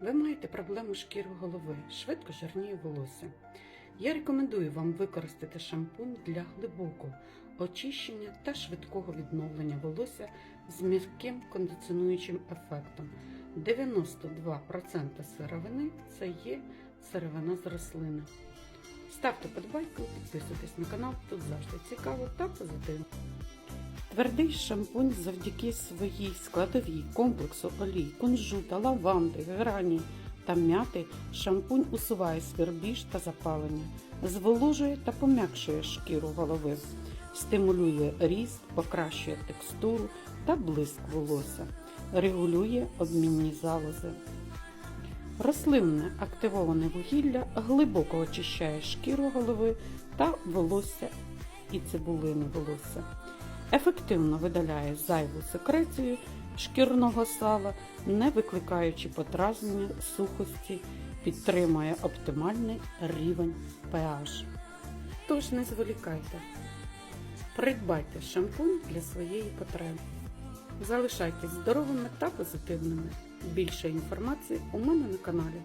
Ви маєте проблему шкіри голови, швидко жирніє волосся. Я рекомендую вам використати шампунь для глибокого очищення та швидкого відновлення волосся з м'яким кондиціонуючим ефектом. 92% сировини це є сировина з рослини. Ставте подбайку, підписуйтесь на канал, тут завжди цікаво та позитивно. Твердий шампунь завдяки своїй складовій комплексу олій, кунжута, лаванди, грані та м'яти шампунь усуває свербіж та запалення, зволожує та пом'якшує шкіру голови, стимулює ріст, покращує текстуру та блиск волосся, регулює обмінні залози. Рослинне активоване вугілля глибоко очищає шкіру голови та волосся і цибулини волосся. Ефективно видаляє зайву секрецію шкірного сала, не викликаючи подразнення сухості, підтримує оптимальний рівень pH. Тож не зволікайте. Придбайте шампунь для своєї потреби. Залишайтесь здоровими та позитивними. Більше інформації у мене на каналі.